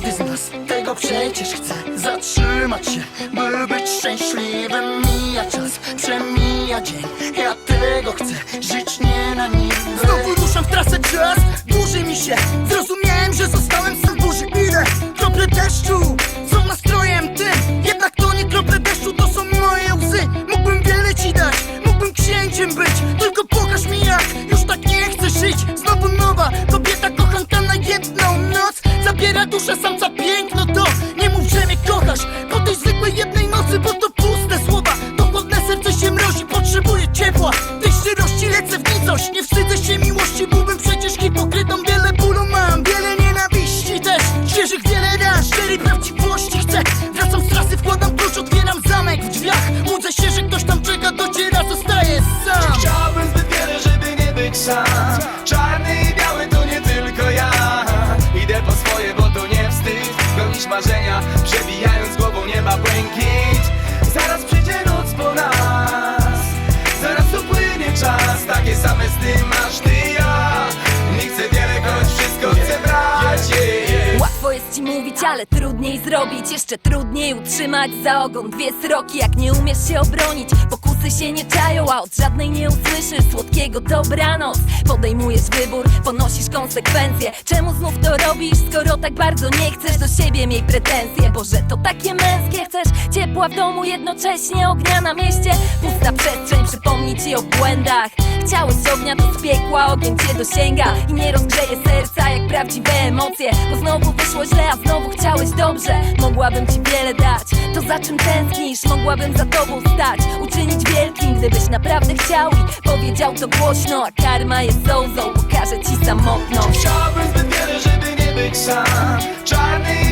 Każdy z nas tego przecież chce. Zatrzymać się, by być szczęśliwym Mija czas, przemija dzień. Ja tego chcę, żyć nie na nim. Znowu ruszam w trasę czas, dłuży mi się Zabiera duszę samca piękno to Nie mów, że mnie kochasz. Po tej zwykłej jednej nocy, bo to puste słowa. To chłodne serce się mrozi, potrzebuje ciepła. Tej szczerości lecę w nicość Nie wstydzę się miłości, byłbym przecież hipokrytą Wiele bólu mam, wiele nienawiści. Też Świeżych wiele ran, szczerej prawdziwości chcę. Wracam z trasy, wkładam klucz, otwieram zamek w drzwiach. Łudzę się, że ktoś tam czeka, dociera, zostaję sam. Chciałbym zbyt wiele, żeby nie być sam marzenia, przebijając głową nieba błękit. Zaraz przyjdzie noc po nas Zaraz upłynie czas Takie same sny masz ty ja. Nie chcę wiele, choć wszystko chcę brać yeah, yeah. Łatwo jest ci mówić, ale trudniej zrobić. Jeszcze trudniej utrzymać za ogon dwie sroki. Jak nie umiesz się obronić, pokusy się nie czają A od żadnej nie usłyszysz słodkiego dobranoc. Podejmujesz wybór, ponosisz konsekwencje. Czemu znów to robisz, skoro tak bardzo nie chcesz Do siebie miej pretensje, bo że to takie męskie Chcesz? Ciepła w domu, jednocześnie ognia na mieście. Pusta przestrzeń, przypomni ci o błędach. Chciałeś piekła ogień cię dosięga I nie rozgrzeje serca jak prawdziwe emocje. Bo znowu wyszło źle, a znowu chciałeś dobrze. Mogłabym ci wiele dać, to za czym tęsknisz? Mogłabym za tobą stać, uczynić wielkim Gdybyś naprawdę chciał i powiedział to głośno. A karma jest zołzą, pokaże ci samotność. Chciałbym zbyt wiele, żeby nie być sam. Czarny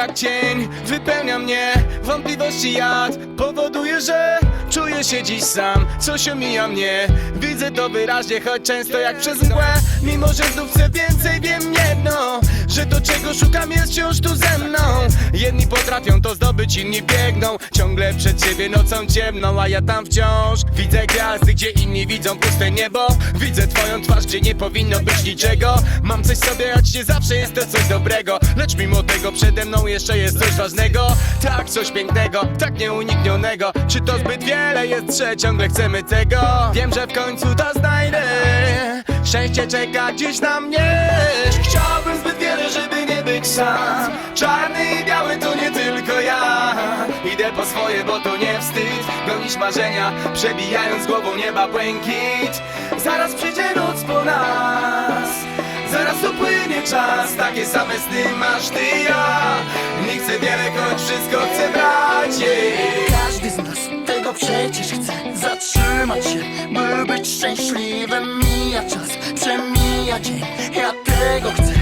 jak cień, wypełnia mnie Wątpliwości jad. Powoduje, że Czuję się dziś sam, coś omija mnie. Widzę to wyraźnie, choć często jak przez mgłę. Mimo, że znów chcę więcej, wiem jedno Że to czego szukam jest wciąż tu ze mną. Jedni potrafią to zdobyć, inni biegną. Ciągle przed siebie nocą ciemną, a ja tam wciąż Widzę gwiazdy, gdzie inni widzą puste niebo. Widzę twoją twarz, gdzie nie powinno być niczego. Mam coś sobie, choć nie zawsze jest to coś dobrego. Lecz mimo tego przede mną jeszcze jest coś ważnego? Tak, coś pięknego, tak nieuniknionego. Czy to zbyt wiele jest, że ciągle chcemy tego? Wiem, że w końcu to znajdę. Szczęście czeka gdzieś na mnie. Chciałbym zbyt wiele, żeby nie być sam. Czarny i biały to nie tylko ja. Idę po swoje, bo to nie wstyd. Gonić marzenia, przebijając głową nieba błękit. Zaraz przyjdzie noc po nas Zaraz upłynie czas, takie same sny masz ty i ja. Nie chcę wiele, choć wszystko chcę brać. Każdy z nas tego przecież chce. Zatrzymać się, by być szczęśliwym. Mija czas, przemija dzień. Ja tego chcę,